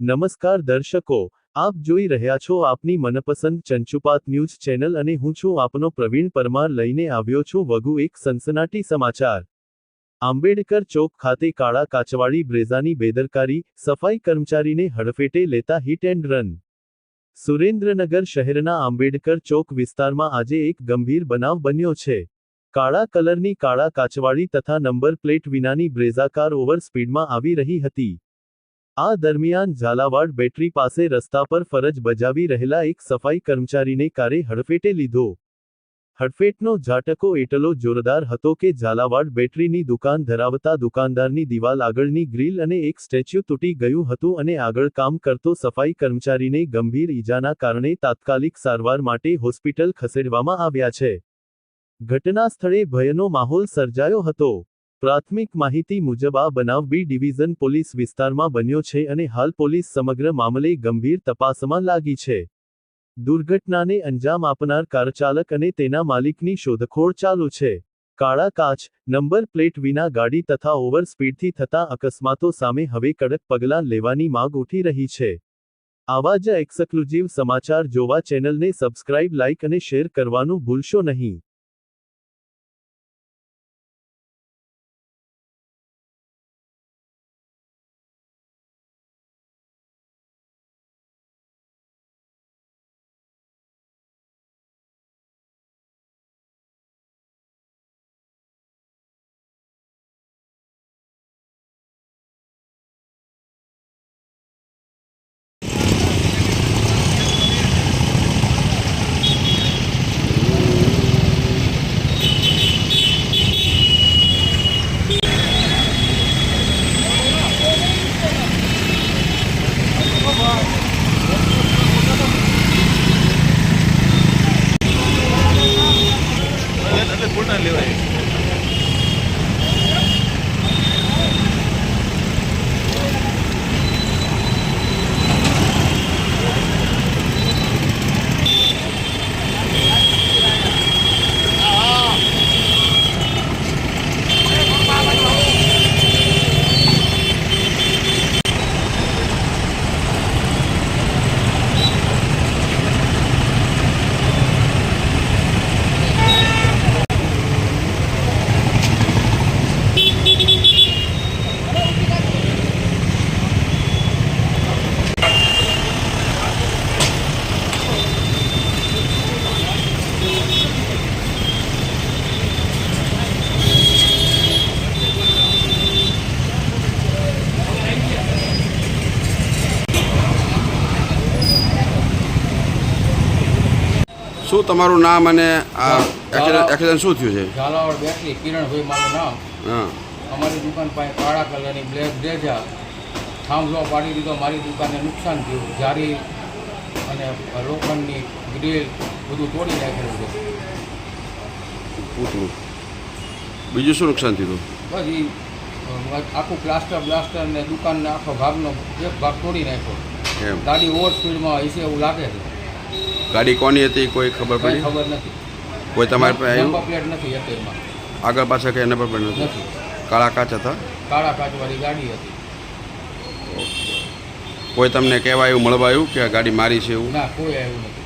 નમસ્કાર દર્શકો, આપ જોઈ રહ્યા છો આપની મનપસંદ ચંચુપાત ન્યૂઝ ચેનલ અને હું છું આપનો પ્રવીણ પરમાર લઈને આવ્યો છું વગુ એક સનસનાટી સમાચાર. આંબેડકર ચોક ખાતે કાળા કાચવાળી બ્રેઝાની બેદરકારી, સફાઈ કર્મચારીને હડફેટે લેતા હિટ એન્ડ રન સુરેન્દ્રનગર શહેરના આંબેડકર ચોક વિસ્તારમાં આજે એક ગંભીર બનાવ બન્યો છે. કાળા કલરની કાળા કાચવાળી તથા નંબર પ્લેટ વિનાની બ્રેઝાકાર ઓવર સ્પીડમાં આવી રહી હતી. આ દરમિયાન ઝાલાવાડ બેટરી પાસે રસ્તા પર ફરજ બજાવી રહેલા એક સફાઈ કર્મચારીને કારે હડફેટે લીધો. હડફેટનો ઝાટકો એટલો જોરદાર હતો કે ઝાલાવાડ બેટરીની દુકાન ધરાવતા દુકાનદારની દિવાલ આગળની ગ્રીલ અને એક સ્ટેચ્યુ તૂટી ગયું હતું અને આગળ કામ કરતો સફાઈ કર્મચારીને ગંભીર ઈજાના કારણે તાત્કાલિક સારવાર માટે હોસ્પિટલ ખસેડવામાં આવ્યા છે. ઘટના સ્થળે ભયનો માહોલ સર્જાયો હતો. પ્રાથમિક માહિતી મુજબ આ બનાવ બી ડિવિઝન પોલીસ વિસ્તારમાં બન્યો છે અને હાલ પોલીસ સમગ્ર મામલે ગંભીર તપાસમાં લાગી છે. દુર્ઘટનાને અંજામ આપનાર કારચાલક અને તેના માલિકની શોધખોળ ચાલુ છે. કાળા કાચ, નંબર પ્લેટ વિના ગાડી તથા ઓવર સ્પીડથી થતા અકસ્માતો સામે હવે કડક પગલાં લેવાની માગ ઉઠી રહી છે. આવા જ એક્સક્લુઝિવ સમાચાર જોવા ચેનલને સબસ્ક્રાઇબ, લાઇક અને શેર કરવાનું ભૂલશો નહીં. શું તમારું નામ અને આ એક્સિડન્ટ શું થયું છે? ઝાલાવાડ બેટરી કિરણભાઈ મારું નામ. હા. અમારી દુકાન પાસે કાળા કલરની બ્લેક બ્રેઝા થાંભલો પાડી દીધો. મારી દુકાનને નુકસાન થયું. જારી અને લોખંડની ગ્રીલ બધું તોડી નાખેલું છે. બીજું શું નુકસાન થયું? બસ એ આખું પ્લાસ્ટર બ્લાસ્ટર ને દુકાનના આખો ભાગનો એક ભાગ તોડી નાખ્યો. ગાડી ઓવર સ્પીડમાં હશે એવું લાગે છે. ગાડી કોની હતી કોઈ ખબર પડી? ખબર નથી. કોઈ તમારી પાસે આવ્યું પ્લેટ નથી હતી આગળ પાછળ કંઈ નંબર પ્લેટ નથી? નથી. કાળા કાચ હતા? કાળા કાચવાળી ગાડી હતી. કોઈ તમને કહેવા આવ્યું મળવા આવ્યું કે આ ગાડી મારી છે એવું? ના કોઈ આવ્યું નથી.